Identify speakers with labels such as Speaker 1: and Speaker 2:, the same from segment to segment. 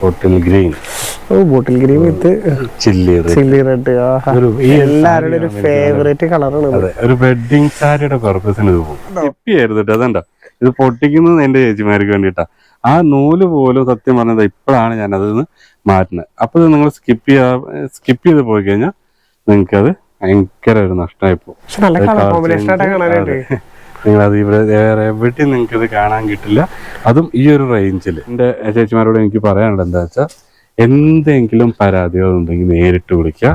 Speaker 1: Bottle green
Speaker 2: oh bottle green with
Speaker 1: chilli
Speaker 2: chilli red എല്ലാവരുടെ ഒരു favourite കളറാണ്
Speaker 1: അതെ ഒരു വെഡിങ് സാരിയുടെ പർപ്പസിന് ഇത് പോകും. അതെന്താ? ഇത് പൊട്ടിക്കുന്നത് എന്റെ ചേച്ചിമാർക്ക് വേണ്ടിട്ടാ ആ നൂൽ പോലും സത്യം പറഞ്ഞത് ഇപ്പോഴാണ് ഞാൻ അതിൽ നിന്ന് മാറ്റുന്നത്. അപ്പൊ ഇത് നിങ്ങൾ സ്കിപ്പ് ചെയ്യാ സ്കിപ്പ് ചെയ്ത് പോയി കഴിഞ്ഞാൽ നിങ്ങൾക്ക് അത് ഭയങ്കര ഒരു നഷ്ടമായി പോകും. അത് ഇവിടെ വേറെ എവിടെയും നിങ്ങൾക്ക് ഇത് കാണാൻ കിട്ടില്ല. അതും ഈ ഒരു റേഞ്ചിൽ എന്റെ ചേച്ചിമാരോട് എനിക്ക് പറയാനുള്ളത് എന്താ വെച്ചാൽ എന്തെങ്കിലും പരാതികളുണ്ടെങ്കിൽ നേരിട്ട് വിളിക്കുക.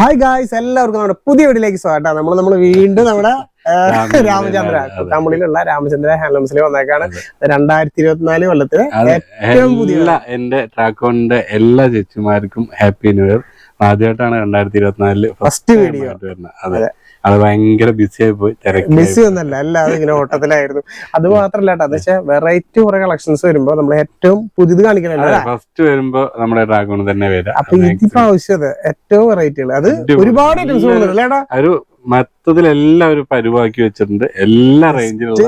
Speaker 2: ഹായ് ഗായ്സ് എല്ലാവർക്കും നമ്മുടെ പുതിയ വീട്ടിലേക്ക് സ്വാഗതം. നമ്മൾ നമ്മൾ വീണ്ടും നമ്മുടെ
Speaker 1: രാമചന്ദ്ര,
Speaker 2: തമിഴിലുള്ള രാമചന്ദ്ര ഹാൻഡ്ലൂംസിൽ വന്നേക്കാണ്. രണ്ടായിരത്തി ഇരുപത്തിനാല് കൊല്ലത്തിലെ ഏറ്റവും പുതിയ
Speaker 1: എന്റെ ട്രാക്കോണിന്റെ എല്ലാ ചേച്ചിമാർക്കും ഹാപ്പി ന്യൂ ഇയർ ആദ്യമായിട്ടാണ് രണ്ടായിരത്തി
Speaker 2: ഇരുപത്തിനാലിൽ ഫസ്റ്റ്
Speaker 1: വീഡിയോ അതെ. അത്. ഭയങ്കര ബിസി ആയി പോയി തിരക്കി
Speaker 2: ബിസി ഒന്നല്ല എല്ലാവരും ഇങ്ങനെ ഓട്ടത്തിലായിരുന്നു. അത് മാത്രല്ല കേട്ടോ എന്ന് വെച്ചാൽ വെറൈറ്റി കുറെ കളക്ഷൻസ് വരുമ്പോ നമ്മൾ ഏറ്റവും പുതിയത് കാണിക്കണല്ലോ
Speaker 1: ഫസ്റ്റ് വരുമ്പോ നമ്മുടെ ഡ്രാഗോൺ തന്നെ വരാം
Speaker 2: അപ്പൊ ഇതിപ്പോ ആവശ്യത ഏറ്റവും വെറൈറ്റികൾ അത് ഒരുപാട് ഐറ്റംസ്
Speaker 1: ഒരു മൊത്തത്തിൽ എല്ലാം ഒരു പരിവാക്കി വെച്ചിട്ടുണ്ട്. എല്ലാ റേഞ്ചിലുള്ള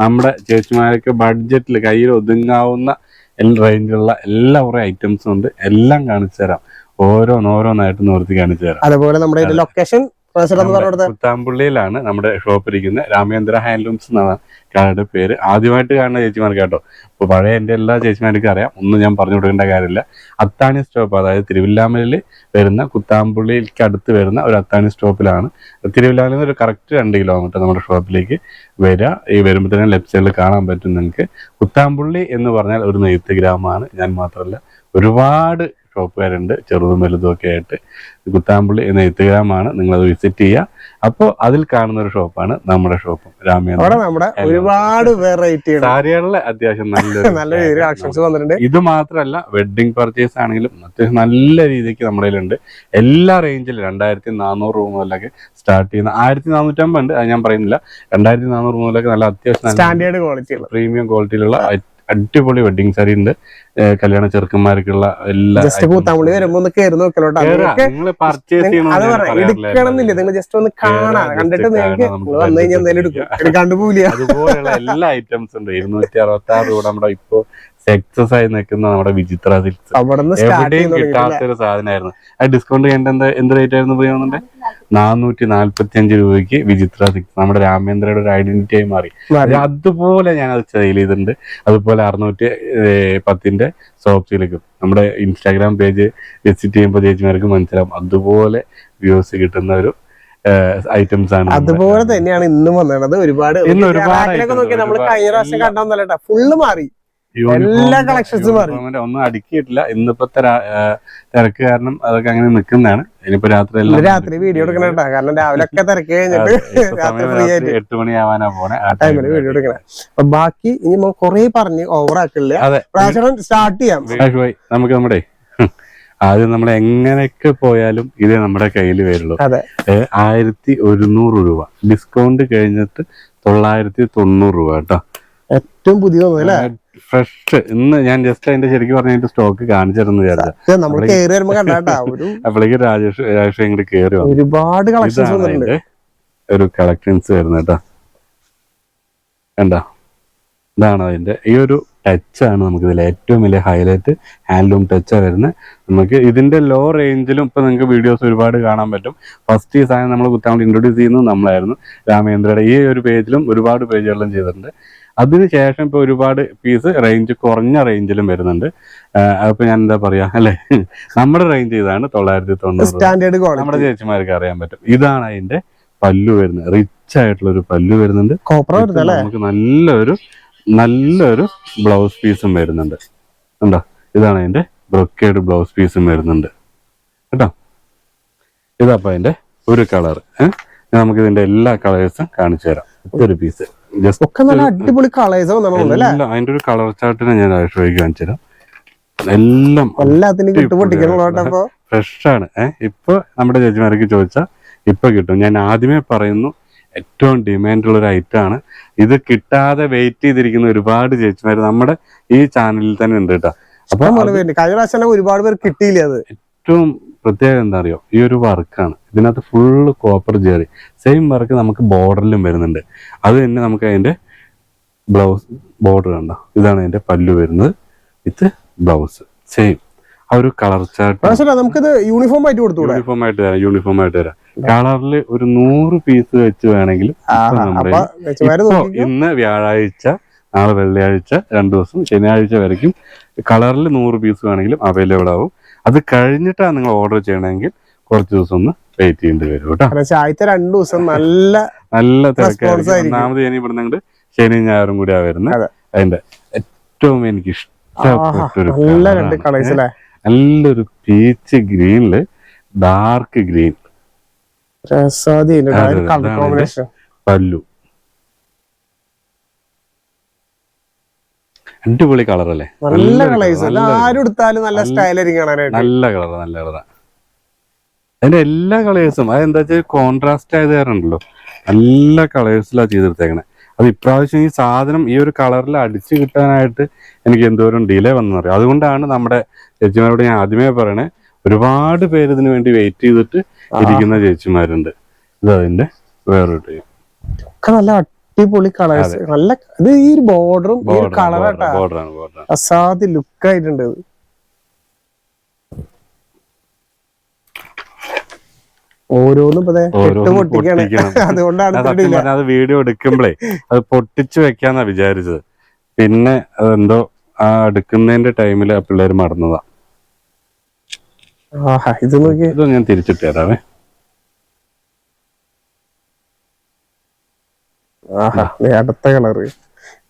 Speaker 1: നമ്മുടെ ചേച്ചിമാരൊക്കെ ബഡ്ജറ്റിൽ കയ്യിൽ ഒതുങ്ങാവുന്ന റേഞ്ചിലുള്ള എല്ലാ കുറെ ഐറ്റംസും ഉണ്ട്. എല്ലാം കാണിച്ചു തരാം. ഓരോന്നോരോന്നായിട്ട് നിർത്തി കാണിച്ചു തരാം.
Speaker 2: അതുപോലെ നമ്മുടെ ലൊക്കേഷൻ
Speaker 1: പുത്താമ്പുള്ളിയിലാണ് നമ്മുടെ ഷോപ്പ് ഇരിക്കുന്നത്. രാമേന്ദ്ര ഹാൻഡ്ലൂംസ് എന്നാണ് കടയുടെ പേര്. ആദ്യമായിട്ട് കാണുന്ന ചേച്ചിമാർക്ക് കേട്ടോ. ഇപ്പൊ പഴയ എന്റെ എല്ലാ ചേച്ചിമാർക്കും അറിയാം. ഒന്നും ഞാൻ പറഞ്ഞു കൊടുക്കേണ്ട കാര്യമില്ല. അത്താണി സ്റ്റോപ്പ് അതായത് തിരുവില്ലാമലയിൽ വരുന്ന കുത്താമ്പുള്ളിക്ക് അടുത്ത് വരുന്ന ഒരു അത്താണി സ്റ്റോപ്പിലാണ് തിരുവില്ലാമലയിൽ നിന്ന് ഒരു കറക്റ്റ് രണ്ട് കിലോമീറ്റർ നമ്മുടെ ഷോപ്പിലേക്ക് വരിക. ഈ തന്നെ ലെഫ്റ്റ് സൈഡിൽ കാണാൻ പറ്റും നിങ്ങൾക്ക്. കുത്താമ്പുള്ളി എന്ന് പറഞ്ഞാൽ ഒരു നെയ്ത്ത് ഗ്രാമമാണ്. ഞാൻ മാത്രമല്ല ഒരുപാട് ഷോപ്പുകാരുണ്ട് ചെറുതും വലുതും ഒക്കെ ആയിട്ട്. കുത്താമ്പള്ളി എന്ന നെയ്ത്തുഗ്രാമാണ് നിങ്ങളത് വിസിറ്റ് ചെയ്യുക. അപ്പോൾ അതിൽ കാണുന്ന ഒരു ഷോപ്പാണ് നമ്മുടെ ഷോപ്പ്. രാമേന്ദ്ര
Speaker 2: അവിടെ നമ്മുടെ ഒരുപാട് വെറൈറ്റി
Speaker 1: സാരികളിലെ അത്യാവശ്യം
Speaker 2: നല്ല നല്ല കളക്ഷൻസ് വന്നിട്ടുണ്ട്.
Speaker 1: ഇത് മാത്രമല്ല വെഡിങ് പർച്ചേസ് ആണെങ്കിലും അത്യാവശ്യം നല്ല രീതിക്ക് നമ്മുടെ കയ്യിലുണ്ട്. എല്ലാ റേഞ്ചിലും രണ്ടായിരത്തി നാനൂറ് രൂപ മുതലൊക്കെ സ്റ്റാർട്ട് ചെയ്യുന്ന ആയിരത്തി നാനൂറ്റമ്പത് ഉണ്ട് അത് ഞാൻ പറയുന്നില്ല. രണ്ടായിരത്തി നാനൂറ് മുതലൊക്കെ നല്ല അത്യാവശ്യം
Speaker 2: സ്റ്റാൻഡേർഡ് ക്വാളിറ്റി
Speaker 1: പ്രീമിയം ക്വാളിറ്റിയിലുള്ള അടിപൊളി വെഡിങ് സാരി ഉണ്ട്. കല്യാണ ചെറുക്കന്മാർക്കുള്ള എല്ലാ
Speaker 2: ജസ്റ്റ് കൂത്താമ്പുള്ളി വരുമ്പോ ഒന്ന് കയറി നോക്കലോട്ടോ
Speaker 1: നിങ്ങൾ
Speaker 2: എടുക്കണമെന്നില്ല. ജസ്റ്റ് ഒന്ന് കണ്ടിട്ട് നിങ്ങൾക്ക് വന്നു കഴിഞ്ഞാൽ എന്തായാലും എടുക്കും.
Speaker 1: പരിചയപ്പെടാം.
Speaker 2: എടുക്കാണ്ട് പോവില്ല.
Speaker 1: അതുപോലെയുള്ള എല്ലാ ഐറ്റംസ് ഉണ്ട്. ഇരുന്നൂറ്റി അറുപത്തി ആറ് രൂപ നമ്മുടെ ഇപ്പോ സക്സസ് ആയി നിൽക്കുന്ന നമ്മുടെ വിചിത്ര സിൽക്സ് എവിടെയും
Speaker 2: കിട്ടാത്തൊരു
Speaker 1: കിട്ടാത്ത ഒരു സാധനമായിരുന്നു. ആ ഡിസ്കൗണ്ട് കഴിഞ്ഞ എന്താ എന്ത് റേറ്റ് ആയിരുന്നു പറയുന്നുണ്ട് നാനൂറ്റി നാല്പത്തി അഞ്ച് രൂപയ്ക്ക് വിചിത്ര സിൽക്സ് നമ്മുടെ രാമേന്ദ്രയുടെ ഒരു ഐഡന്റിറ്റി ആയി മാറി. അതുപോലെ ഞാൻ അത് സെയിൽ ചെയ്തിട്ടുണ്ട്. അതുപോലെ അറുന്നൂറ്റി പത്തിന്റെ സിലിക്കും നമ്മുടെ ഇൻസ്റ്റാഗ്രാം പേജ് വിസിറ്റ് ചെയ്യുമ്പോൾ ചേച്ചിമാർക്ക് മനസ്സിലാവും. അതുപോലെ വ്യൂസ് കിട്ടുന്ന ഒരു ഐറ്റംസ് ആണ്
Speaker 2: അതുപോലെ തന്നെയാണ് ഇന്നും വന്നത്. ഒരുപാട് നമ്മൾ കഴിഞ്ഞ പ്രാവശ്യം കണ്ടോന്നല്ല ഫുള്ള് മാറി. എല്ലാ
Speaker 1: കളക്ഷൻസും ഒന്നും അടുക്കിയിട്ടില്ല. ഇന്നിപ്പത്തെ തിരക്ക് കാരണം അതൊക്കെ അങ്ങനെ നിൽക്കുന്നതാണ്. ഇനിയിപ്പോ രാത്രി
Speaker 2: രാത്രി വീഡിയോ എടുക്കണം കാരണം രാവിലെ ഒക്കെ തിരക്ക് കഴിഞ്ഞിട്ട്
Speaker 1: എട്ട് മണിയാവാനാ പോണേ. ആ
Speaker 2: ടൈമിൽ വീഡിയോ എടുക്കണം. അപ്പൊ ബാക്കി ഇനി കൊറേ പറഞ്ഞ് ഓവർ ആക്കില്ല? പ്രാവശ്യം സ്റ്റാർട്ട് ചെയ്യാം.
Speaker 1: നമുക്ക് നമ്മുടെ ആദ്യം നമ്മൾ എങ്ങനെയൊക്കെ പോയാലും ഇത് നമ്മുടെ കയ്യിൽ വരുള്ളൂ. ആയിരത്തി ഒരുന്നൂറ് രൂപ. ഡിസ്കൗണ്ട് കഴിഞ്ഞിട്ട് തൊള്ളായിരത്തി തൊണ്ണൂറ് രൂപ കേട്ടോ.
Speaker 2: ഏറ്റവും പുതിയ
Speaker 1: ഫ്രഷ് ഇന്ന് ഞാൻ ജസ്റ്റ് അതിന്റെ ശരിക്കും പറഞ്ഞിട്ട് സ്റ്റോക്ക് കാണിച്ചിരുന്നു
Speaker 2: നമ്മൾ കയറി വരുമ്പോ കണ്ടാട്ടാ ഒരു
Speaker 1: അപ്പോഴേക്ക് രാജേഷ് രാജേഷ് ഇങ്ങോട്ട് കയറി വന്നു.
Speaker 2: ഒരുപാട് കളക്ഷൻസ്
Speaker 1: ഒരു കളക്ഷൻസ് വരുന്നത് കേട്ടോ. എന്താ? ഇതാണ് അതിന്റെ. ഈ ഒരു ടച്ച് ആണ് നമുക്ക് ഇതിൽ ഏറ്റവും വലിയ ഹൈലൈറ്റ് ഹാൻഡ്ലൂം ടച്ചാണ് വരുന്നത്. നമുക്ക് ഇതിന്റെ ലോ റേഞ്ചിലും ഇപ്പൊ നിങ്ങൾക്ക് വീഡിയോസ് ഒരുപാട് കാണാൻ പറ്റും. ഫസ്റ്റ് ഈ സാധനം നമ്മൾ കുത്താണ്ട് ഇൻട്രൊഡ്യൂസ് ചെയ്യുന്നത് നമ്മളായിരുന്നു. രാമേന്ദ്രയുടെ ഈ ഒരു പേജിലും ഒരുപാട് പേജുകളിലും ചെയ്തിട്ടുണ്ട്. അതിനുശേഷം ഇപ്പൊ ഒരുപാട് പീസ് റേഞ്ച് കുറഞ്ഞ റേഞ്ചിലും വരുന്നുണ്ട്. അപ്പൊ ഞാൻ എന്താ പറയാ അല്ലെ? നമ്മുടെ റേഞ്ച് ഇതാണ് തൊള്ളായിരത്തി തൊണ്ണൂറ്.
Speaker 2: സ്റ്റാൻഡേർഡ്
Speaker 1: നമ്മുടെ ചേച്ചിമാർക്ക് അറിയാൻ പറ്റും. ഇതാണ് അതിന്റെ പല്ലു വരുന്നത്. റിച്ച് ആയിട്ടുള്ള ഒരു പല്ലു വരുന്നുണ്ട്. നമുക്ക് നല്ലൊരു നല്ലൊരു ബ്ലൗസ് പീസും വരുന്നുണ്ട്. കണ്ടോ? ഇതാണ് അതിന്റെ ബ്രൊക്കേഡ് ബ്ലൗസ് പീസും വരുന്നുണ്ട്. കേട്ടോ? ഇതപ്പൊ അതിന്റെ ഒരു കളർ നമുക്ക് ഇതിന്റെ എല്ലാ കളേഴ്സും കാണിച്ചു തരാം. ഒരു പീസ്
Speaker 2: ഒക്കെ നല്ല അടിപൊളി കളേഴ്സ്
Speaker 1: അതിന്റെ ഒരു കളർ ചാർട്ടിനെ ഞാൻ ആശ്രയിക്ക് കാണിച്ചു എല്ലാം
Speaker 2: എല്ലാത്തിനും കിട്ടു പൊട്ടിക്കണോട്ടോ അപ്പൊ
Speaker 1: ഫ്രഷ് ആണ്. ഏഹ് ഇപ്പൊ നമ്മുടെ ചേച്ചിമാർക്ക് ചോദിച്ചാൽ ഇപ്പൊ കിട്ടും. ഞാൻ ആദ്യമേ പറയുന്നു ഏറ്റവും ഡിമാൻഡ് ഉള്ള ഒരു ഐറ്റം ആണ്. ഇത് കിട്ടാതെ വെയിറ്റ് ചെയ്തിരിക്കുന്ന ഒരുപാട് ചേച്ചിമാർ നമ്മുടെ ഈ ചാനലിൽ തന്നെ ഉണ്ട് കേട്ടോ. അപ്പൊ
Speaker 2: കഴിഞ്ഞ പ്രാവശ്യം ഒരുപാട് പേർ കിട്ടിയില്ല അത്?
Speaker 1: ഏറ്റവും പ്രത്യേകത എന്താ അറിയോ? ഈ ഒരു വർക്കാണ് ഇതിനകത്ത് full copper Jerry same work നമുക്ക് ബോർഡറിലും വരുന്നുണ്ട്. അത് തന്നെ നമുക്ക് അതിന്റെ ബ്ലൗസ് ബോർഡർ കണ്ടോ? ഇതാണ് അതിന്റെ പല്ലു വരുന്നത് വിത്ത് ബ്ലൗസ് സെയിം ആ ഒരു കളർ ചാർട്ട്
Speaker 2: നമുക്കിത് യൂണിഫോം ആയിട്ട് കൊടുത്തു
Speaker 1: യൂണിഫോം ആയിട്ട് തരാം യൂണിഫോം ആയിട്ട് തരാം. കളറിൽ ഒരു നൂറ് പീസ് വെച്ച് വേണമെങ്കിലും
Speaker 2: നോക്കിക്കോ.
Speaker 1: ഇന്ന് വ്യാഴാഴ്ച നാളെ വെള്ളിയാഴ്ച രണ്ടു ദിവസം ശനിയാഴ്ച വരയ്ക്കും. കളറിൽ നൂറ് പീസ് വേണമെങ്കിലും അവൈലബിൾ ആവും. അത് കഴിഞ്ഞിട്ടാണ് നിങ്ങൾ ഓർഡർ ചെയ്യണമെങ്കിൽ കുറച്ച് ദിവസം ഒന്ന് വെയിറ്റ് ചെയ്യേണ്ടി വരും കേട്ടോ.
Speaker 2: ആദ്യത്തെ രണ്ടു ദിവസം നല്ല
Speaker 1: നല്ല തിരക്കായിരിക്കും. ഒന്നാമത് ഞാൻ ഇവിടെ നിന്ന് ശനി ഞായറും കൂടിയാ വരുന്നത്
Speaker 2: അതെ.
Speaker 1: അതിന്റെ ഏറ്റവും എനിക്ക്
Speaker 2: ഇഷ്ടപ്പെട്ടൊരു.
Speaker 1: നല്ലൊരു പീച്ച് ഗ്രീനിൽ ഡാർക്ക് ഗ്രീൻ പല്ലു. അടിപൊളി കളർ അല്ലേ?
Speaker 2: നല്ല കളേഴ്സ് ആരും എടുത്താലും നല്ല സ്റ്റൈലായിരിക്കും കാണാനായിട്ട്.
Speaker 1: നല്ല കളർ നല്ല കളറാ അതിന്റെ എല്ലാ കളേഴ്സും അതെന്താ വെച്ചാൽ കോൺട്രാസ്റ്റ് ആയത് കാരണം ഉണ്ടല്ലോ. നല്ല കളേഴ്സിലാണ് ചെയ്തെടുത്തേക്കണേ. അത് ഇപ്രാവശ്യം ഈ സാധനം ഈ ഒരു കളറിൽ അടിച്ചു കിട്ടാനായിട്ട് എനിക്ക് എന്തോരം ഡിലേ വന്നു അറിയാം. അതുകൊണ്ടാണ് നമ്മുടെ ചേച്ചിമാരോട് ഞാൻ ആദ്യമേ പറയണേ ഒരുപാട് പേര് ഇതിനു വേണ്ടി വെയിറ്റ് ചെയ്തിട്ട് ഇരിക്കുന്ന ചേച്ചിമാരുണ്ട്. ഇത് അതിന്റെ വേറൊരു ടൈം
Speaker 2: നല്ല അടിപൊളി കളേഴ്സ് നല്ല ഇത് ഈ ഒരു ബോർഡറും ഈ ഒരു കളറാട്ടാ അസാധ്യ ലുക്ക് ആയിട്ടുണ്ട് ഓരോന്നും പൊട്ടിക്കാണ്. അതുകൊണ്ടാണ്
Speaker 1: അത് വീഡിയോ എടുക്കുമ്പോഴേ അത് പൊട്ടിച്ചു വെക്കാന്നാ വിചാരിച്ചത്. പിന്നെ അതെന്തോ ആ എടുക്കുന്നതിന്റെ ടൈമിൽ ആ പിള്ളേര് മറന്നതാ.
Speaker 2: ഇത് നോക്കി
Speaker 1: ഇത് ഞാൻ തിരിച്ചിട്ട് തരാവേ.
Speaker 2: ആഹാ അടുത്ത കളറ്.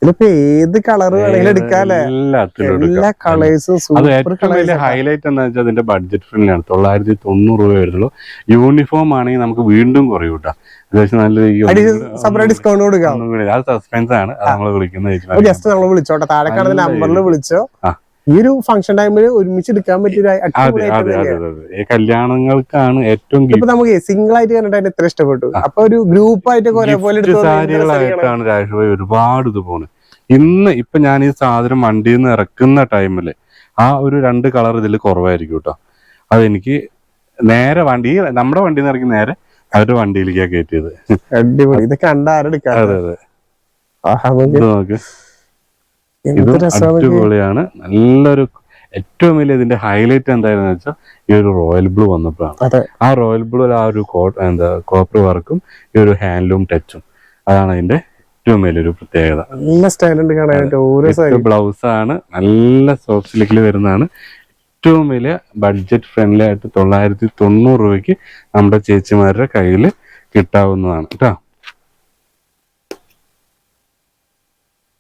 Speaker 2: ഇതിലിപ്പോ ഏത് കളർ വേണമെങ്കിലും എടുക്കാല്ലേ? എല്ലാ കളേഴ്സും സൂപ്പർ കളേഴ്സ്
Speaker 1: ഹൈലൈറ്റ് എന്താ വെച്ചാൽ അതിന്റെ ബഡ്ജറ്റ് ഫ്രണ്ട്ലി ആണ്. തൊള്ളായിരത്തി തൊണ്ണൂറ് രൂപ വരുന്നുള്ളൂ. യൂണിഫോം ആണെങ്കിൽ നമുക്ക് വീണ്ടും കുറയും കേട്ടോ. അത്യാവശ്യം നല്ല
Speaker 2: ഡിസ്കൗണ്ട് കൊടുക്കാം.
Speaker 1: അത് സസ്പെൻസ് ആണ്. നമ്മൾ വിളിക്കുന്ന
Speaker 2: അപ്പൊ ജസ്റ്റ് നമ്മൾ വിളിച്ചോട്ടെ. താഴെ കാണുന്ന നമ്പറിൽ വിളിച്ചോ.
Speaker 1: ആ.
Speaker 2: ഈ ഒരു ഫംഗ്ഷൻ ടൈമിൽ ഒരുമിച്ച് എടുക്കാൻ പറ്റിയ
Speaker 1: കല്യാണങ്ങൾക്കാണ് ഏറ്റവും
Speaker 2: ഇപ്പൊ നമുക്ക് സിംഗിൾ ആയിട്ട് കണ്ടിട്ട് എത്ര ഇഷ്ടപ്പെട്ടു. അപ്പൊ ഒരു ഗ്രൂപ്പ് ആയിട്ട് ഒരേപോലെ.
Speaker 1: സാരികളായിട്ടാണ് രാജുഭായി ഒരുപാട് ഇത് പോകുന്നത് ഇന്ന് ഇപ്പൊ ഞാൻ ഈ സാധനം വണ്ടിയിൽ നിന്ന് ഇറക്കുന്ന ടൈമിൽ ആ ഒരു രണ്ട് കളർ ഇതിൽ കുറവായിരിക്കും കേട്ടോ. അതെനിക്ക് നേരെ വണ്ടി നമ്മുടെ വണ്ടിയിൽ നിന്ന് ഇറക്കി നേരെ അവരുടെ വണ്ടിയിലേക്കാണ് കയറ്റിയത്
Speaker 2: അടിപൊളി. ഇത് കണ്ട ആരെടുക്കാം
Speaker 1: അതെ. അതെ
Speaker 2: നോക്ക്.
Speaker 1: ഇത് നോക്ക്
Speaker 2: എന്ത്
Speaker 1: ഇതും
Speaker 2: രസമാണ് നോക്ക്.
Speaker 1: അടിപൊളിയാണ്. നല്ലൊരു ഏറ്റവും വലിയ ഇതിന്റെ ഹൈലൈറ്റ് എന്തായിരുന്നു വെച്ചാൽ ഈ ഒരു റോയൽ ബ്ലൂ വന്നപ്പോഴാണ്. ആ റോയൽ ബ്ലൂ ആ ഒരു എന്താ കോപ്പർ വർക്കും ഈ ഒരു ഹാൻഡ്ലൂം ടച്ചും അതാണ് അതിന്റെ ഏറ്റവും വലിയൊരു പ്രത്യേകത.
Speaker 2: നല്ല സ്റ്റൈലുണ്ട് കാണാനായിട്ട് ഓരോ
Speaker 1: ബ്ലൗസ് ആണ്. നല്ല സോഫ്റ്റ് സിലിക്കിൽ വരുന്നതാണ്. ഏറ്റവും വലിയ ബഡ്ജറ്റ് ഫ്രണ്ട്ലി ആയിട്ട് തൊള്ളായിരത്തി തൊണ്ണൂറ് രൂപയ്ക്ക് നമ്മുടെ ചേച്ചിമാരുടെ കയ്യിൽ കിട്ടാവുന്നതാണ്. കേട്ടോ.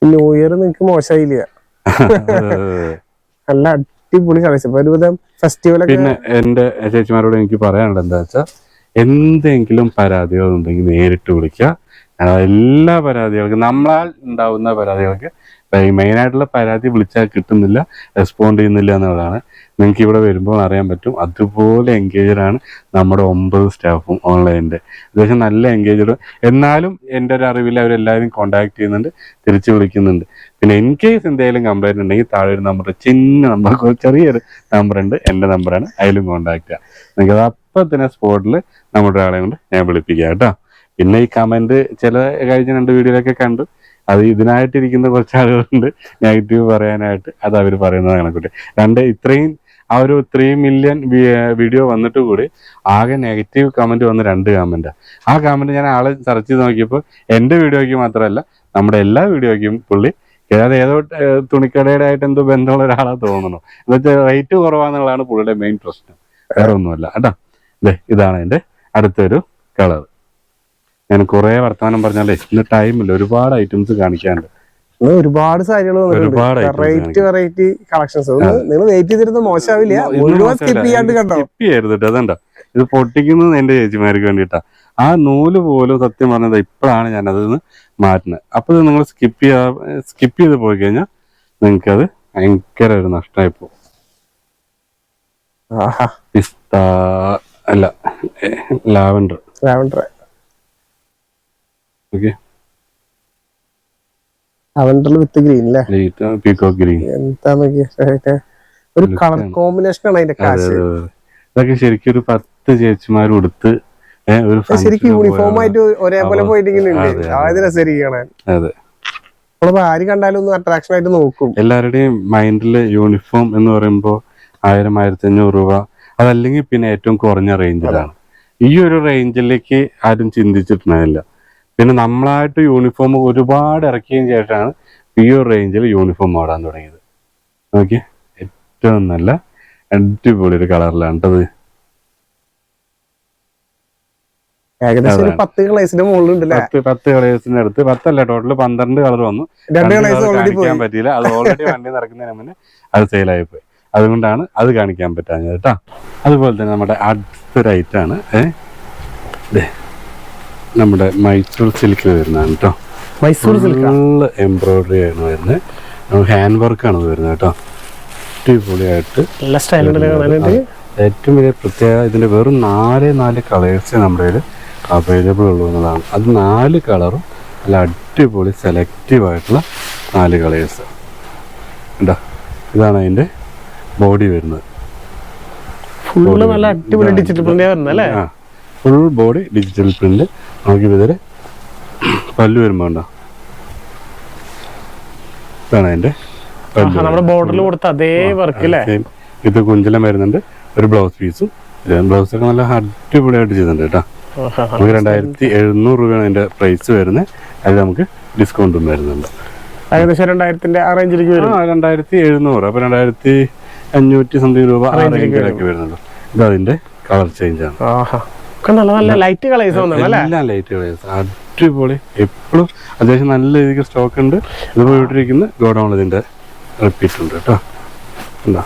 Speaker 2: ന്യൂ ഇയർ നിങ്ങക്ക് മോശമായില്ല നല്ല അടിപൊളി കളിച്ചപ്പോ ഒരുവിധം ഫെസ്റ്റിവൽ
Speaker 1: പിന്നെ എന്റെ ചേച്ചിമാരോട് എനിക്ക് പറയാനുള്ളത് എന്താ വെച്ചാ എന്തെങ്കിലും പരാതികൾ ഉണ്ടെങ്കിൽ നേരിട്ട് വിളിക്കുക. ഞാൻ എല്ലാ പരാതികൾക്കും നമ്മളാൽ ഉണ്ടാവുന്ന പരാതികൾക്ക് മെയിൻ ആയിട്ടുള്ള പരാതി വിളിച്ചാൽ കിട്ടുന്നില്ല റെസ്പോണ്ട് ചെയ്യുന്നില്ല എന്നുള്ളതാണ്. നിങ്ങൾക്ക് ഇവിടെ വരുമ്പോൾ അറിയാൻ പറ്റും അതുപോലെ എൻഗേജറാണ് നമ്മുടെ ഒമ്പത് സ്റ്റാഫും ഓൺലൈനിന്റെ അത്യാവശ്യം നല്ല എൻഗേജഡ് എന്നാലും എന്റെ ഒരു അറിവിൽ അവരെല്ലാവരും കോൺടാക്ട് ചെയ്യുന്നുണ്ട് തിരിച്ചു വിളിക്കുന്നുണ്ട്. പിന്നെ ഇൻ കേസ് എന്തെങ്കിലും കംപ്ലൈന്റ് ഉണ്ടെങ്കിൽ താഴെ ഒരു നമ്പർ ചിന്ന നമ്പർ ചെറിയൊരു നമ്പർ ഉണ്ട് എന്റെ നമ്പറാണ് അതിലും കോൺടാക്ട് ചെയ്യാം. നിങ്ങൾക്ക് അത് അപ്പം തന്നെ സ്പോട്ടിൽ നമ്മുടെ ഒരാളെ കൊണ്ട് ഞാൻ വിളിപ്പിക്കാം കേട്ടോ. പിന്നെ ഈ കമന്റ് ചില കഴിഞ്ഞ രണ്ട് വീഡിയോയിലൊക്കെ കണ്ടു. അത് ഇതിനായിട്ടിരിക്കുന്ന കുറച്ച് ആളുകളുണ്ട് നെഗറ്റീവ് പറയാനായിട്ട് അത് അവർ പറയുന്നത് കണക്കൂട്ടി രണ്ട് ഇത്രയും ആ ഒരു ത്രീ മില്യൺ വീഡിയോ വന്നിട്ട് കൂടി ആകെ നെഗറ്റീവ് കമന്റ് വന്ന രണ്ട് കമന്റ് ആ. കമന്റ് ഞാൻ ആളെ സെർച്ച് ചെയ്ത് നോക്കിയപ്പോൾ എന്റെ വീഡിയോയ്ക്ക് മാത്രമല്ല നമ്മുടെ എല്ലാ വീഡിയോയ്ക്കും പുള്ളി അത് ഏതോ തുണിക്കടയുടെ ആയിട്ട് എന്തോ ബന്ധമുള്ള ഒരാളാ തോന്നുന്നു. എന്ന് വെച്ചാൽ റേറ്റ് കുറവാന്നുള്ളതാണ് പുള്ളിയുടെ മെയിൻ പ്രശ്നം. വേറെ ഒന്നുമല്ല കേട്ടോ ഇതാണ് എന്റെ അടുത്തൊരു കളർ ഞാൻ കുറേ വർത്തമാനം പറഞ്ഞാലേ ഇന്ന് ടൈമില്ല ഒരുപാട് ഐറ്റംസ് കാണിക്കാനുണ്ട്.
Speaker 2: ഒരുപാട് സാരികൾ വെറൈറ്റി വെറൈറ്റി കളക്ഷൻസ് നിങ്ങൾ വെയിറ്റ് ചെയ്തിരുന്ന മോശമാവില്ല. മുഴുവൻ സ്കിപ്പ് ചെയ്യാണ്ട് കണ്ടോ?
Speaker 1: സ്കിപ്പ് ചെയ്യരുത് അതുണ്ടോ ഇത് പൊട്ടിക്കുന്നത് എന്റെ ചേച്ചിമാർക്ക് വേണ്ടിട്ടാ ആ നൂൽ പോലും സത്യം പറഞ്ഞത് ഇപ്പോഴാണ് ഞാൻ അതിൽ നിന്ന് മാറ്റുന്നത്. അപ്പൊ ഇത് നിങ്ങൾ സ്കിപ്പ് ചെയ്യാ സ്കിപ്പ് ചെയ്ത് പോയി കഴിഞ്ഞാൽ നിങ്ങൾക്ക് അത് ഭയങ്കര ഒരു നഷ്ടമായി പോകും. പിസ്ത അല്ല ലാവൻഡർ.
Speaker 2: ലാവൻഡർ. ലാവൻഡറിൽ വിത്ത് ഗ്രീൻ അല്ലേ
Speaker 1: പീക്കോ ഗ്രീൻ
Speaker 2: എന്താ ഒരു കളർ കോമ്പിനേഷൻ ആണ് അതിന്റെ കാശ്.
Speaker 1: ഇതൊക്കെ ശരിക്കും ഒരു പത്ത് ചേച്ചിമാർ ഉടുത്ത്
Speaker 2: ശരിക്കും യൂണിഫോം ആയിട്ട് ഒരേപോലെ പോയിട്ടിങ്ങനെ
Speaker 1: അതെ, അതെ.
Speaker 2: ആദ്യ രസമായിരിക്കും
Speaker 1: അതെ.
Speaker 2: നമ്മളിപ്പോ ആര് കണ്ടാലും ഒന്ന് അട്രാക്ഷൻ ആയിട്ട് നോക്കും.
Speaker 1: എല്ലാവരുടെയും മൈൻഡിൽ യൂണിഫോം എന്ന് പറയുമ്പോ ആയിരം ആയിരത്തി അഞ്ഞൂറ് രൂപ. അതല്ലെങ്കിൽ പിന്നെ ഏറ്റവും കുറഞ്ഞ റേഞ്ചിലാണ് ഈ ഒരു റേഞ്ചിലേക്ക് ആരും ചിന്തിച്ചിട്ടുണ്ടായില്ല പിന്നെ നമ്മളായിട്ട് യൂണിഫോം ഒരുപാട് ഇറക്കിയതിന് ശേഷമാണ് പി റേഞ്ചിൽ യൂണിഫോം ഓടാൻ തുടങ്ങിയത്. നോക്കിയേ ഏറ്റവും നല്ല അടിപൊളി ഒരു കളറിലാണ് കേട്ടത്
Speaker 2: ഏകദേശം. പത്ത് കളേഴ്സിന്റെ
Speaker 1: പത്ത് അടുത്ത് പത്തല്ല ടോട്ടൽ പന്ത്രണ്ട് കളർ വന്നു.
Speaker 2: രണ്ട് കളേഴ്സ് ഓൾറെഡി
Speaker 1: കാണിക്കാൻ പറ്റിയില്ല. അത് ഓൾറെഡി വണ്ടി നടക്കുന്നതിന് മുന്നേ അത് സെയിലായി പോയി. അതുകൊണ്ടാണ് അത് കാണിക്കാൻ പറ്റാഞ്ഞത് കേട്ടോ അതുപോലെ തന്നെ നമ്മുടെ അടുത്തൊരു ഐറ്റാണ് ആണ്. ഏ ദേ, നമ്മുടെ മൈസൂർ സിൽക്കിൽ വരുന്നതാണ് കേട്ടോ
Speaker 2: മൈസൂർ സിൽക്ക്?
Speaker 1: നല്ല എംബ്രോയിഡറി ആണ് വരുന്നത് ഹാൻഡ് വർക്കാണ് വരുന്നത് കേട്ടോ അടിപൊളിയായിട്ട്.
Speaker 2: നല്ല
Speaker 1: ഏറ്റവും വലിയ പ്രത്യേകത ഇതിന്റെ വെറും നാല് നാല് കളേഴ്സ് നമ്മുടെ കയ്യിൽ അവൈലബിൾ ഉള്ളൂ എന്നതാണ് അത് നാല് കളറും നല്ല അടിപൊളി സെലക്റ്റീവ് ആയിട്ടുള്ള നാല് കളേഴ്സ് ഉണ്ടോ ഇതാണ് അതിന്റെ ബോഡി വരുന്നത്.
Speaker 2: ഫുള്ള് നല്ല അടിപൊളി ഡിജിറ്റൽ പ്രിന്റ് വരുന്നത് അല്ലേ?
Speaker 1: ഫുൾ ബോഡി ഡിജിറ്റൽ പ്രിന്റ് നമുക്ക് ഇതിൽ പല്ലു വരുമ്പോ ഉണ്ടോ ഇതാണ് അതിന്റെ
Speaker 2: നമ്മുടെ ബോർഡറിൽ കൊടുത്ത അതേ വർക്ക് അല്ലേ
Speaker 1: ഇത് കുഞ്ചലം വരുന്നുണ്ട്. ഒരു ബ്ലൗസ് പീസും ബ്ലൗസ് ഒക്കെ നല്ല അടിപൊളിയായിട്ട് ചെയ്തിട്ടുണ്ട് കേട്ടോ. നമുക്ക് രണ്ടായിരത്തി എഴുന്നൂറ് രൂപയാണ് അതിന്റെ പ്രൈസ് വരുന്നത് അതിൽ നമുക്ക് ഡിസ്കൗണ്ടും വരുന്നുണ്ട്.
Speaker 2: ഏകദേശം രണ്ടായിരത്തിന്റെ ആ റേഞ്ചിലേക്ക് വരും.
Speaker 1: രണ്ടായിരത്തി എഴുന്നൂറ്. അപ്പൊ രണ്ടായിരത്തി അഞ്ഞൂറ്റി സംതിങ് രൂപ ആ
Speaker 2: റേഞ്ചിലേക്ക്
Speaker 1: വരുന്നുണ്ട്. ഇത് അതിന്റെ കളർ ചേഞ്ച് ആണ്.
Speaker 2: ആഹാ. ഒക്കെ നല്ല നല്ല ലൈറ്റ് കളേഴ്സ് വന്നത് അല്ലേ?
Speaker 1: എല്ലാം ലൈറ്റ് കളേഴ്സ് അടിപൊളി. എപ്പോഴും അത്യാവശ്യം നല്ല രീതിക്ക് സ്റ്റോക്ക് ഉണ്ട്. ഇത് പോയിട്ടിരിക്കുന്ന ഗോഡൗൺ ഇതിന്റെ റിപ്പീറ്റ് ഉണ്ട് കേട്ടോ. എന്താ?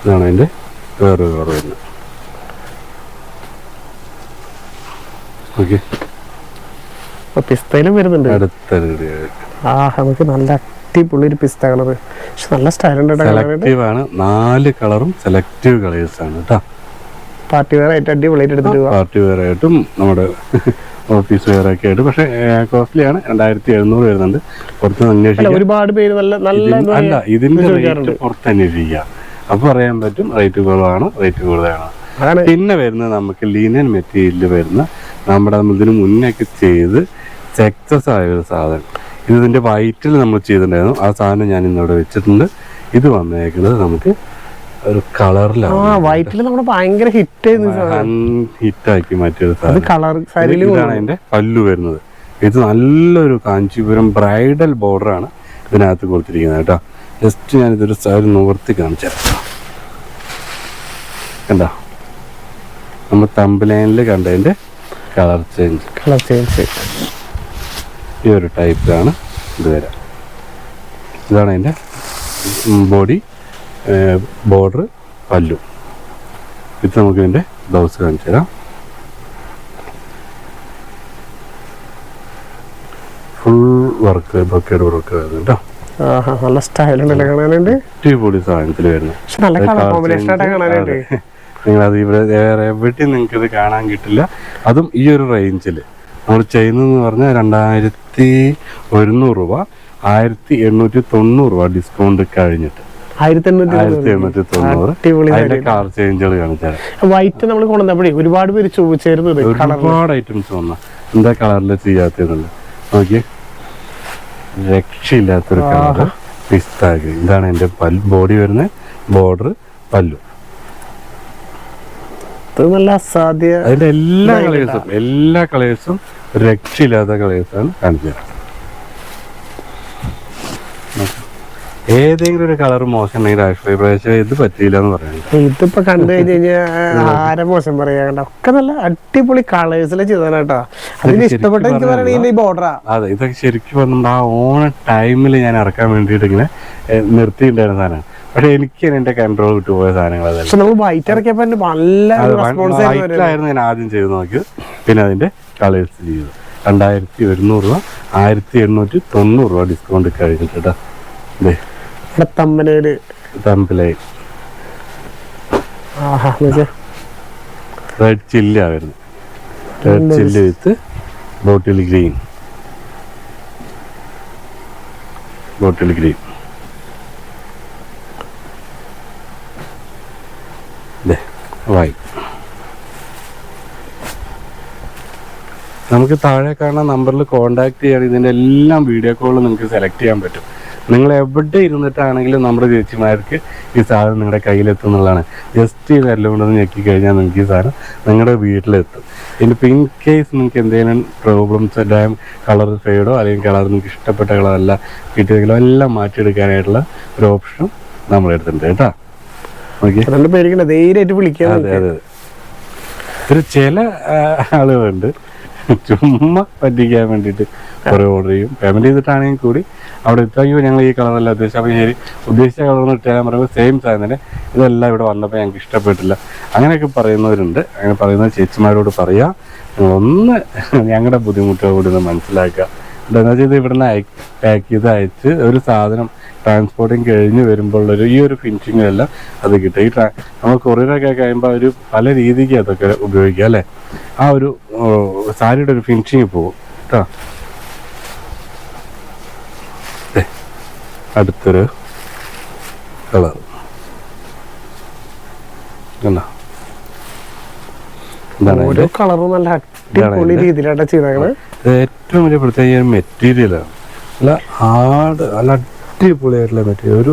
Speaker 1: ഇതാണ് അതിന്റെ വേറൊരു കളർ വരുന്നത്. ഓക്കെ
Speaker 2: പിസ്തയിലും വരുന്നുണ്ട്. ആ നമുക്ക് നല്ല അടിപൊളി ഒരു പിസ്ത കളർ പക്ഷെ നല്ല
Speaker 1: സെലക്റ്റീവ് ആണ്. നാല് കളറും സെലക്റ്റീവ് കളേഴ്സ് ആണ് കേട്ടോ.
Speaker 2: പാർട്ടി വെയർ ആയിട്ട് അടിപൊളിയായിട്ട് എടുത്തിട്ട് പോവാം.
Speaker 1: പാർട്ടി വെയർ ആയിട്ടും നമ്മുടെ ഓഫീസ് വെയർ ഒക്കെ ആയിട്ട്. പക്ഷേ കോസ്റ്റ്ലി ആണ് രണ്ടായിരത്തി എഴുന്നൂറ് വരുന്നുണ്ട്. പുറത്ത് അന്വേഷിക്കാം.
Speaker 2: ഒരുപാട് പേര് നല്ല നല്ല
Speaker 1: അല്ല ഇതിന്റെ. റേറ്റ് പുറത്ത് അന്വേഷിക്കുക അപ്പൊ പറയാൻ പറ്റും റേറ്റ് കുറവാണ് റേറ്റ് കൂടുതലാണ്. പിന്നെ വരുന്നത് നമുക്ക് ലീനൻ മെറ്റീരിയലിൽ വരുന്ന നമ്മുടെ ഇതിന് മുന്നൊക്കെ ചെയ്ത് സക്സസ് ആയ ഒരു സാധനം. ഇത് ഇതിന്റെ വൈറ്റിൽ നമ്മൾ ചെയ്തിട്ടുണ്ടായിരുന്നു. ആ സാധനം ഞാൻ ഇന്നിവിടെ വെച്ചിട്ടുണ്ട്. ഇത് വന്നേക്കുന്നത് നമുക്ക് ഒരു
Speaker 2: ആ
Speaker 1: കളറിലാണ്
Speaker 2: വൈറ്റിൽ നമ്മുടെ ഭയങ്കര ഹിറ്റ് ചെയ്യുന്ന
Speaker 1: ഹിറ്റാക്കി മാറ്റിയത്
Speaker 2: അത് കളർ
Speaker 1: ഇതാണ് അതിന്റെ പല്ലു വരുന്നത്. ഇത് നല്ലൊരു കാഞ്ചീപുരം ബ്രൈഡൽ ബോർഡർ ആണ് ഇതിനകത്ത് കൊടുത്തിരിക്കുന്നത് കേട്ടോ. ജസ്റ്റ് ഞാൻ ഇതൊരു സാരി നിവർത്തി കാണിച്ചു കണ്ടോ? നമ്മൾ തമ്പലൈനിൽ കണ്ടതിന്റെ കളർ ചേഞ്ച്.
Speaker 2: Colour change.
Speaker 1: ഈ ഒരു ടൈപ്പിലാണ് ഇത് വരാം. ഇതാണ് അതിന്റെ ബോഡി ബോർഡർ പല്ലു. ഇത് നമുക്ക് ഇതിന്റെ ബ്ലൗസ് കാണിച്ചു തരാം. ഫുൾ വർക്ക് ബക്കേഡ് വർക്ക് വരുന്നുണ്ട്
Speaker 2: നല്ല സ്റ്റൈലുണ്ടല്ലേ കാണാനുണ്ട്?
Speaker 1: അടിപൊളി സാധനത്തിൽ വരുന്നത് നിങ്ങൾ അത് ഇവിടെ വേറെ എവിടെയും നിങ്ങൾക്ക് ഇത് കാണാൻ കിട്ടില്ല. അതും ഈ ഒരു റേഞ്ചിൽ നമ്മൾ ചെയ്യുന്നതെന്ന് പറഞ്ഞാൽ രണ്ടായിരത്തി ഒരുന്നൂറ് രൂപ ആയിരത്തി എണ്ണൂറ്റി തൊണ്ണൂറ് രൂപ ഡിസ്കൗണ്ട് കഴിഞ്ഞിട്ട്.
Speaker 2: ആയിരത്തി എണ്ണൂറ്റി
Speaker 1: തൊണ്ണൂറ് കളർ ചേഞ്ചുകൾ കാണിച്ചാൽ.
Speaker 2: വൈറ്റ് നമ്മൾ കൊണ്ടുവന്നപ്പോഴേ ഒരുപാട് പേര് ചോദിച്ചായിരുന്നു
Speaker 1: ഒരുപാട് ഐറ്റംസ് വന്ന. എന്താ കളറിൽ ചെയ്യാത്തതെന്നുള്ളത് നോക്കിയേ രക്ഷയില്ലാത്തൊരു കളർ പിസ്താഗ് ഇതാണ് എന്റെ പൽ ബോഡി വരുന്ന ബോർഡർ പല്ലു.
Speaker 2: നല്ല അസാധ്യ
Speaker 1: അതിന്റെ എല്ലാ കളേഴ്സും എല്ലാ കളേഴ്സും രക്ഷയില്ലാത്ത കളേഴ്സാണ് കാണിച്ചത്. ഏതെങ്കിലും ഒരു കളർ മോശം ഉണ്ടെങ്കിൽ ആശ്രയ പ്രദേശം ഇത് പറ്റിയില്ല എന്ന് പറയുന്നത്
Speaker 2: ഇതിപ്പോ കണ്ടു കഴിഞ്ഞു കഴിഞ്ഞാൽ ആരെ മോശം പറയാ കണ്ട? ഒക്കെ നല്ല അടിപൊളി കളേഴ്സിലെ ചെയ്താനാട്ടോ അതിന് ഇഷ്ടപ്പെട്ട എനിക്ക് പറയണെങ്കിൽ ബോർഡറാ.
Speaker 1: അതെ ഇതൊക്കെ ശരിക്കും പറഞ്ഞാൽ ആ ഓണ ടൈമിൽ ഞാൻ ഇറക്കാൻ വേണ്ടിയിട്ട് ഇങ്ങനെ നിർത്തിയിട്ടുണ്ടായിരുന്ന സാധനം പക്ഷെ എനിക്ക് എന്റെ കൺട്രോൾ വിട്ടു
Speaker 2: പോയ സാധനങ്ങൾ വൈറ്റ് ഇറക്കിയപ്പോ നല്ല റെസ്പോൺസ് ആയിരുന്നു
Speaker 1: ഞാൻ ആദ്യം ചെയ്ത് നോക്കിയത് പിന്നെ അതിന്റെ കളേഴ്സ് ചെയ്തു. രണ്ടായിരത്തി ഒരുന്നൂറ് രൂപ ആയിരത്തി എണ്ണൂറ്റി തൊണ്ണൂറ് രൂപ ഡിസ്കൗണ്ട് കഴിഞ്ഞിട്ട് കേട്ടോ
Speaker 2: ഇവിടെ തമ്പനയിൽ
Speaker 1: തമ്പിലായി
Speaker 2: ആഹാ എന്ന്
Speaker 1: റെഡ് ചില്ലിയാ വരുന്നത്. Red chilli with bottle green bottle green white നമുക്ക് താഴെ കാണുന്ന നമ്പറിൽ കോൺടാക്ട് ചെയ്യാൻ ഇതിന്റെ എല്ലാം വീഡിയോ കോൾ നിങ്ങൾക്ക് സെലക്ട് ചെയ്യാൻ പറ്റും. നിങ്ങൾ എവിടെ ഇരുന്നിട്ടാണെങ്കിലും നമ്മുടെ ചേച്ചിമാർക്ക് ഈ സാധനം നിങ്ങളുടെ കയ്യിലെത്തുന്നുള്ളതാണ് ജസ്റ്റ് ഈ വെല്ലം കൊണ്ടൊന്ന് ഞെക്കി കഴിഞ്ഞാൽ നിങ്ങൾക്ക് ഈ സാധനം നിങ്ങളുടെ വീട്ടിലെത്തും. ഇനിയിപ്പോൾ ഇൻ കേസ് നിങ്ങൾക്ക് എന്തെങ്കിലും പ്രോബ്ലംസ് ഡാം കളർ ഫെയ്ഡോ അല്ലെങ്കിൽ കളർ നിങ്ങൾക്ക് ഇഷ്ടപ്പെട്ട കളറല്ല കിട്ടിയതെങ്കിലോ എല്ലാം മാറ്റിയെടുക്കാനായിട്ടുള്ള ഒരു ഓപ്ഷൻ നമ്മളെടുത്തിട്ടുണ്ട് കേട്ടോ. ഓക്കെ
Speaker 2: ധൈര്യമായിട്ട്
Speaker 1: അതെ അതെ. ഒരു ചില ആളുകളുണ്ട്. ചുമ്മാ പറ്റിക്കാൻ വേണ്ടിയിട്ട് കുറെ ഓർഡർ ചെയ്യും. പേയ്മെന്റ് ചെയ്തിട്ടാണെങ്കിൽ കൂടി അവിടെ എത്തായോ ഞങ്ങൾ ഈ കളറല്ല ഉദ്ദേശിച്ചത്. അപ്പോൾ ശരി ഉദ്ദേശിച്ച കളർ ഇട്ടാൽ പറയുമ്പോൾ സെയിം സാധനം തന്നെ. ഇതെല്ലാം ഇവിടെ വന്നപ്പോൾ ഞങ്ങൾക്ക് ഇഷ്ടപ്പെട്ടില്ല. അങ്ങനെയൊക്കെ പറയുന്നവരുണ്ട്. അങ്ങനെ പറയുന്ന ചേച്ചിമാരോട് പറയാം. ഒന്ന് ഞങ്ങളുടെ ബുദ്ധിമുട്ടുകൾ കൂടി ഒന്ന് മനസ്സിലാക്കുക. എന്താണെന്ന് വെച്ചാൽ ഇത് ഇവിടുന്ന് പാക്ക് ചെയ്ത് അയച്ച് ഒരു സാധനം ട്രാൻസ്പോർട്ടിങ് കഴിഞ്ഞ് വരുമ്പോൾ ഒരു ഈ ഒരു ഫിനിഷിങ്ങിലെല്ലാം അത് കിട്ടും. ഈ ട്രാ നമ്മൾ കൊറിയറൊക്കെ കഴിയുമ്പോൾ ഒരു പല രീതിക്ക് അതൊക്കെ ഉപയോഗിക്കാം അല്ലേ? ആ ഒരു സാരിയുടെ ഒരു ഫിനിഷിങ് പോകും കേട്ടോ? അടുത്തൊരു കളർ. കണ്ടോ? എന്താണ്
Speaker 2: ഓരോ കളറും നല്ല അടിപൊളി രീതിയിലാട്ടാ ചെയ്തേക്കണത്
Speaker 1: ഏറ്റവും വലിയ പ്രത്യേക മെറ്റീരിയലാണ് നല്ല ഹാർഡ് നല്ല അടിപൊളിയായിട്ടുള്ള മെറ്റീരിയൽ ഒരു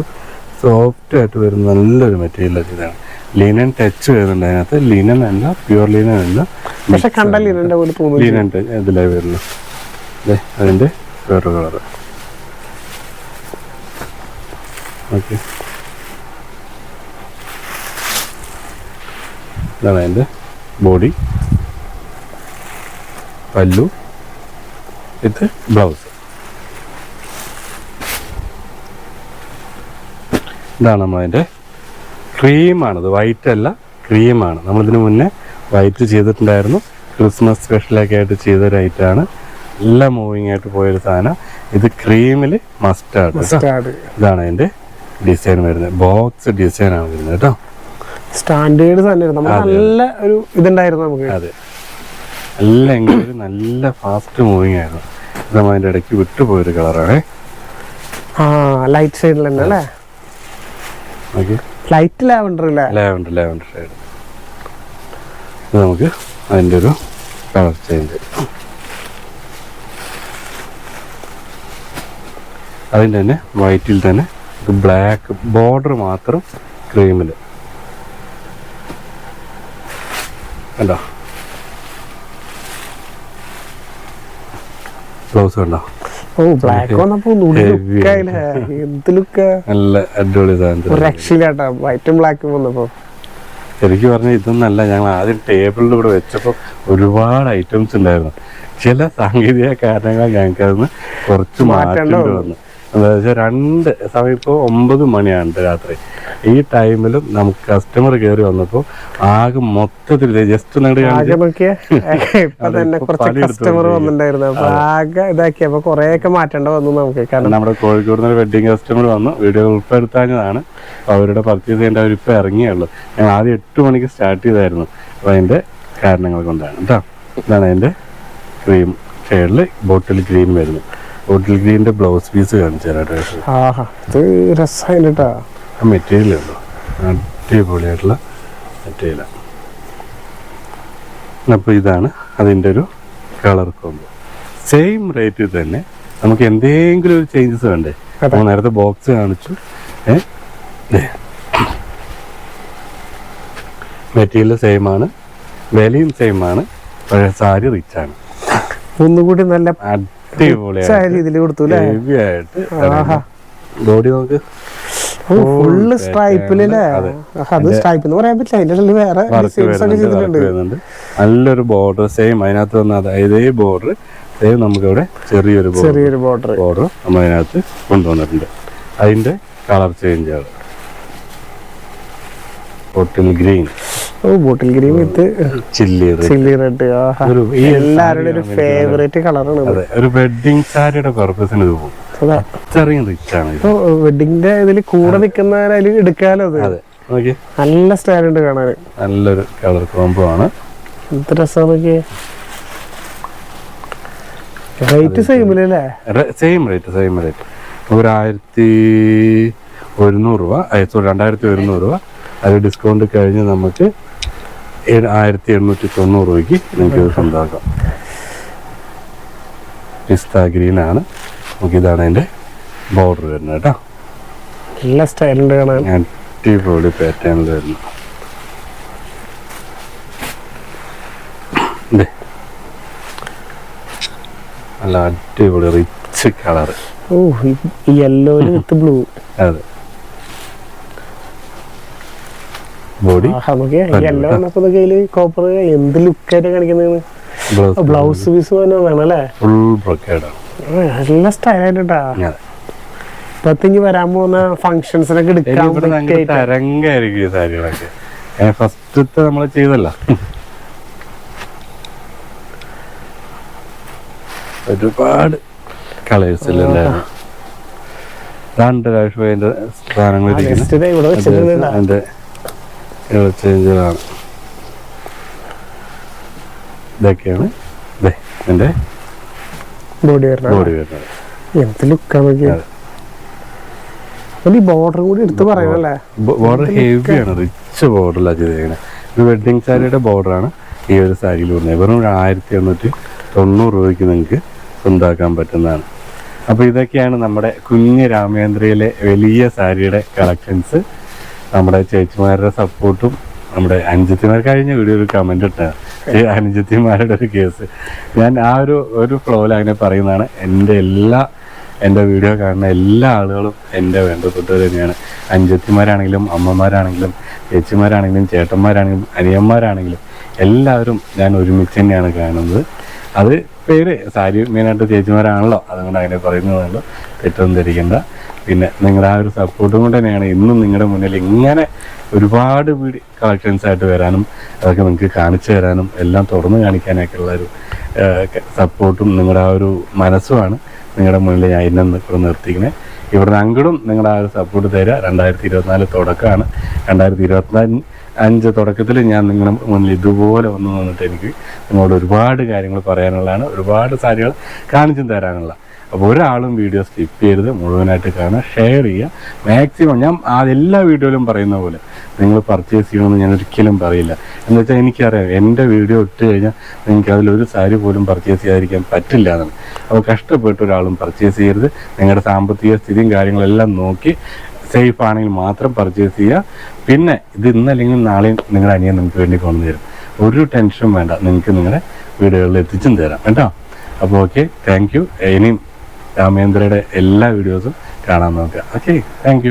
Speaker 1: സോഫ്റ്റ് ആയിട്ട് വരുന്ന നല്ലൊരു മെറ്റീരിയൽ ചെയ്താണ് ലിനൻ ടച്ച് വരുന്നുണ്ട് അതിനകത്ത്. ലിനൻ അല്ല പ്യുവർ ലിനൻ അല്ല.
Speaker 2: പക്ഷെ കണ്ട ലിനന്റെ പോലെ
Speaker 1: ലിനൻ ഇതിലായി വരുന്നു അതിന്റെ വേറൊരു കളർ ഓക്കെ. ഇതാണ് അതിന്റെ ബോഡി. പല്ലു. ഇത് ബ്ലൗസ്. ഇതാണ് നമ്മളതിന്റെ ക്രീമാണത്. വൈറ്റ് അല്ല ക്രീമാണ്. നമ്മളിതിന് മുന്നേ വൈറ്റ് ചെയ്തിട്ടുണ്ടായിരുന്നു. ക്രിസ്മസ് സ്പെഷ്യലൊക്കെ ആയിട്ട് ചെയ്തൊരു ഐറ്റമാണ്. എല്ലാം മൂവിങ് ആയിട്ട് പോയൊരു സാധനം. ഇത് ക്രീമിൽ മസ്റ്റാർഡ്. ഇതാണ് അതിന്റെ ഡിസൈൻ വരുന്നത്. ബോക്സ് ഡിസൈൻ ആണ് വരുന്നത് കേട്ടോ.
Speaker 2: സ്റ്റാൻഡേർഡ് തന്നെ നല്ല ഒരു ഇതുണ്ടായിരുന്നു നമുക്ക്.
Speaker 1: അതെ. നല്ല എങ്കിലും നല്ല ഫാസ്റ്റ് മൂവിങ് ആയിരുന്നു. നമ്മൾ അതിന്റെ ഇടയ്ക്ക് വിട്ടുപോയൊരു കളറാണ്.
Speaker 2: ആ ലൈറ്റ് സൈഡിൽ തന്നെ അല്ലേ? Light lavender
Speaker 1: lavender lavender side ഇത് നമുക്ക് അതിന്റെ ഒരു കളർ ചേഞ്ച് അതിന്റെ തന്നെ വൈറ്റിൽ തന്നെ ബ്ലാക്ക് ബോർഡർ മാത്രം ക്രീമിൽ കണ്ടോ? ബ്ലൗസ് കണ്ടോ?
Speaker 2: ഓ ബ്ലാക്ക്
Speaker 1: നല്ല അടിപൊളി
Speaker 2: വൈറ്റും ബ്ലാക്കും വന്നപ്പോ
Speaker 1: ശരിക്കും പറഞ്ഞാൽ ഇതൊന്നല്ല ഞങ്ങൾ ആദ്യം ടേബിളിൽ ഇവിടെ വെച്ചപ്പോൾ ഒരുപാട് ഐറ്റംസ് ഉണ്ടായിരുന്നു. ചില സാങ്കേതിക കാരണങ്ങൾ ഞങ്ങൾക്ക് അതിന് കുറച്ച്
Speaker 2: മാറ്റേണ്ടി
Speaker 1: വന്നു. എന്താ വെച്ചാൽ രണ്ട് സമയം ഇപ്പോൾ ഒമ്പത് മണിയാണ് രാത്രി. ഈ ടൈമിലും നമുക്ക് കസ്റ്റമർ കയറി വന്നപ്പോൾ ആകെ മൊത്തത്തിൽ ജസ്റ്റ്
Speaker 2: കസ്റ്റമർ
Speaker 1: കൊണ്ടിരിക്കുകയാണ്.
Speaker 2: വന്നിട്ടുണ്ടായിരുന്നു. അപ്പൊ ആകെ ഇതാക്കി അപ്പൊ കൊറേ മാറ്റേണ്ട വന്നു നമുക്ക്. കാരണം
Speaker 1: നമ്മുടെ കോഴിക്കോട് നിന്ന് വെഡിങ് കസ്റ്റമർ വന്നു. വീഡിയോ ഉൾപ്പെടുത്താഞ്ഞതാണ്. അവരുടെ പർച്ചേസ് ചെയ്യേണ്ട അവരിപ്പോൾ ഇറങ്ങിയുള്ളൂ ഞാൻ ആദ്യം എട്ട് മണിക്ക് സ്റ്റാർട്ട് ചെയ്തായിരുന്നു. അപ്പോൾ അതിന്റെ കാരണങ്ങൾ കൊണ്ടാണ്. കേട്ടോ ഇതാണ് അതിന്റെ ക്രീം ഷെയ്ഡിൽ ബോട്ടിൽ ക്രീം വരുന്നു ബോട്ടിൽ ഗ്രീനിന്റെ ബ്ലൗസ് പീസ് കാണിച്ചു തരാം
Speaker 2: ആഹാ ഇത് രസമായിട്ടാ
Speaker 1: ആ മെറ്റീരിയൽ ഉണ്ടോ? അടിപൊളിയായിട്ടുള്ള മെറ്റീരിയലാണ് അപ്പോൾ ഇതാണ് അതിന്റെ ഒരു കളർ കോമ്പോ സെയിം റേറ്റിൽ തന്നെ നമുക്ക് എന്തെങ്കിലും ഒരു ചേഞ്ചസ് വേണ്ടേ? നേരത്തെ ബോക്സ് കാണിച്ചു. മെറ്റീരിയൽ സെയിം ആണ്. വിലയും സെയിം ആണ്. പക്ഷേ സാരി റിച്ച് ആണ്.
Speaker 2: ഒന്നുകൂടി നല്ല രീതിയിൽ കൊടുത്തു
Speaker 1: ബോഡി
Speaker 2: ഫുള്ള് സ്ട്രൈപ്പിലല്ലേ
Speaker 1: അതെ.
Speaker 2: സ്ട്രൈപ്പ് എന്ന് പറയാൻ പറ്റില്ല. അതിന്റെ ഇടയിൽ വേറെ ഡിസൈൻസ് ഒക്കെ ചെയ്തിട്ടുണ്ട്.
Speaker 1: നല്ലൊരു ബോർഡർ സെയിം അതിനകത്ത് വന്ന ഇതേ ബോർഡർ സെയിം നമുക്ക് ഇവിടെ ചെറിയൊരു
Speaker 2: ചെറിയൊരു ബോർഡർ
Speaker 1: ബോർഡർ നമ്മൾ അതിനകത്ത് കൊണ്ടുവന്നിട്ടുണ്ട്. അതിന്റെ കളർ ചേഞ്ച് ആണ്. Green
Speaker 2: oh bottle green with
Speaker 1: chilli
Speaker 2: chilli red എല്ലാവരുടെ ഒരു ഫേവറേറ്റ് കളറാണ്
Speaker 1: ഒരു വെഡിങ് സാരിയുടെ പർപ്പസിന് ഇത് പോകും.
Speaker 2: വെഡിങ്ങിന്റെ ഇതിൽ കൂടെ നിൽക്കുന്ന എടുക്കാലോ അത് നല്ല സ്റ്റൈൽ ഉണ്ട് കാണാൻ
Speaker 1: നല്ലൊരു കളർ കോംബോ ആണ്.
Speaker 2: എന്ത് രസമാണ് റേറ്റ് അല്ലേ
Speaker 1: സെയിം റേറ്റ് സെയിം റേറ്റ് ഒരായിരത്തി ഒരുന്നൂറ് രൂപ രണ്ടായിരത്തി ഒരുന്നൂറ് രൂപ. അത് ഡിസ്കൗണ്ട് കഴിഞ്ഞ് നമുക്ക് ആയിരത്തി എണ്ണൂറ്റി തൊണ്ണൂറ് രൂപയ്ക്ക് നിങ്ങൾക്ക് സ്വന്തമാക്കാം. പിസ്ത ഗ്രീൻ ആണ് നമുക്ക് ഇതാണ് അതിന്റെ ബോർഡർ വരുന്നത് കേട്ടോ.
Speaker 2: നല്ല സ്റ്റൈലിന്റെ കാണാൻ
Speaker 1: അടിപൊളി പാറ്റേണിൽ വരുന്നു. നല്ല അടിപൊളി റിച്ച് കളർ
Speaker 2: ഓ യെല്ലോയിൽ വിത്ത് ബ്ലൂ
Speaker 1: അതെ. ബോഡി?
Speaker 2: നമുക്ക് യെല്ലോ വന്നപ്പോ കോപ്പർ എന്ത് ലുക്കായിട്ട് കാണിക്കുന്നതാണ്
Speaker 1: ബ്ലൗസ്
Speaker 2: പീസ്. തന്നെ വേണം അല്ലേ
Speaker 1: ഫുൾ ബ്രൊക്കേഡാണ്
Speaker 2: നല്ല സ്റ്റൈലായിട്ടാ ഇപ്പത്തേക്ക് വരാൻ പോകുന്ന ഫങ്ഷൻസിനൊക്കെ എടുക്കാൻ
Speaker 1: തരംഗായിരിക്കും സാരികളൊക്കെ. ഫസ്റ്റത്തെ നമ്മൾ ചെയ്തല്ല. ഒരുപാട് കളേഴ്സിലുണ്ടായിരുന്നു രണ്ട് രാഷ്ട്രീയ സാധനങ്ങൾ ചേഞ്ചുകളാണ് ഇതൊക്കെയാണ്. എന്റെ
Speaker 2: ബോഡി
Speaker 1: ബോഡി വരുന്നത്.
Speaker 2: എന്ത് ലുക്കാ നോക്കിയാ?
Speaker 1: അതെ.
Speaker 2: ഈ ബോർഡർ കൂടി എടുത്ത് പറയണല്ലേ
Speaker 1: ബോർഡർ ഹെവിയാണ് റിച്ച് ബോർഡറിലാണ് ചെയ്തേക്കുന്നത് ഒരു വെഡ്ഡിങ് സാരിയുടെ ബോർഡറാണ് ഈ ഒരു സാരിയിൽ വരുന്നത് വെറും ഒരു ആയിരത്തി എണ്ണൂറ്റി തൊണ്ണൂറ് രൂപയ്ക്ക് നിങ്ങൾക്ക് സ്വന്തമാക്കാൻ പറ്റുന്നതാണ്. അപ്പോൾ ഇതൊക്കെയാണ് നമ്മുടെ കുഞ്ഞ് രാമേന്ദ്രയിലെ വലിയ സാരിയുടെ കളക്ഷൻസ് നമ്മുടെ ചേച്ചിമാരുടെ സപ്പോർട്ടും നമ്മുടെ അനുജത്തിമാർ കഴിഞ്ഞ വീഡിയോ ഒരു കമന്റ് ഇട്ടാണ് അനുജത്തിമാരുടെ ഒരു കേസ് ഞാൻ ആ ഒരു ഒരു ഫ്ലോയിൽ അങ്ങനെ പറയുന്നതാണ്. എന്റെ എല്ലാ എന്റെ വീഡിയോ കാണുന്ന എല്ലാ ആളുകളും എന്റെ വേണ്ടപ്പെട്ടവർ തന്നെയാണ്. അനുജത്തിമാരാണെങ്കിലും അമ്മമാരാണെങ്കിലും ചേച്ചിമാരാണെങ്കിലും ചേട്ടന്മാരാണെങ്കിലും അനിയന്മാരാണെങ്കിലും എല്ലാവരും ഞാൻ ഒരുമിച്ച് തന്നെയാണ് കാണുന്നത്. അത് പേര് സാരി മെയിനായിട്ട് ചേച്ചിമാരാണല്ലോ. അതുകൊണ്ട് അങ്ങനെ പറയുന്നതാണല്ലോ തെറ്റൊന്നും ധരിക്കണ്ട. പിന്നെ നിങ്ങളുടെ ആ ഒരു സപ്പോർട്ടും കൊണ്ട് തന്നെയാണ് ഇന്നും നിങ്ങളുടെ മുന്നിൽ ഇങ്ങനെ ഒരുപാട് വീട് കളക്ഷൻസ് ആയിട്ട് വരാനും അതൊക്കെ നിങ്ങൾക്ക് കാണിച്ചു തരാനും എല്ലാം തുറന്നു കാണിക്കാനൊക്കെ ഉള്ള ഒരു സപ്പോർട്ടും നിങ്ങളുടെ ആ ഒരു മനസ്സുമാണ് നിങ്ങളുടെ മുന്നിൽ ഞാൻ ഇന്നും ഇവിടെ നിർത്തിക്കുന്നത് ഇവിടുന്ന് അങ്ങോട്ടും നിങ്ങളുടെ ആ ഒരു സപ്പോർട്ട് തരിക. രണ്ടായിരത്തി ഇരുപത്തിനാല് തുടക്കമാണ്. രണ്ടായിരത്തി ഇരുപത്തിനാല് അഞ്ച് തുടക്കത്തിൽ ഞാൻ നിങ്ങളുടെ മുന്നിൽ ഇതുപോലെ വന്നു വന്നിട്ട് എനിക്ക് നിങ്ങളോട് ഒരുപാട് കാര്യങ്ങൾ പറയാനുള്ളതാണ് ഒരുപാട് സാരികൾ കാണിച്ചും തരാനുള്ള. അപ്പോൾ ഒരാളും വീഡിയോ സ്കിപ്പ് ചെയ്യരുത് മുഴുവനായിട്ട് കാണുക ഷെയർ ചെയ്യുക. മാക്സിമം ഞാൻ ആ എല്ലാ വീഡിയോയിലും പറയുന്ന പോലെ നിങ്ങൾ പർച്ചേസ് ചെയ്യണമെന്ന് ഞാൻ ഒരിക്കലും പറയില്ല. എന്ന് വെച്ചാൽ എനിക്കറിയാം എന്റെ വീഡിയോ ഇട്ട് കഴിഞ്ഞാൽ നിങ്ങൾക്ക് അതിലൊരു സാരി പോലും പർച്ചേസ് ചെയ്യാതിരിക്കാൻ പറ്റില്ല എന്നാണ്. അപ്പോൾ കഷ്ടപ്പെട്ട് ഒരാളും പർച്ചേസ് ചെയ്യരുത്. നിങ്ങളുടെ സാമ്പത്തിക സ്ഥിതിയും കാര്യങ്ങളെല്ലാം നോക്കി സേഫ് ആണെങ്കിൽ മാത്രം പർച്ചേസ് ചെയ്യുക. പിന്നെ ഇത് ഇന്നല്ലെങ്കിൽ നാളെയും നിങ്ങളുടെ അനിയൻ നിങ്ങൾക്ക് വേണ്ടി കൊണ്ടു തരും. ഒരു ടെൻഷനും വേണ്ട. നിങ്ങൾക്ക് നിങ്ങളുടെ വീടുകളിൽ എത്തിച്ചും തരാം. കേട്ടോ? അപ്പോൾ ഓക്കെ താങ്ക് യു ഇനിയും രാമേന്ദ്രയുടെ എല്ലാ വീഡിയോസും കാണാൻ നോക്കുക. Okay thank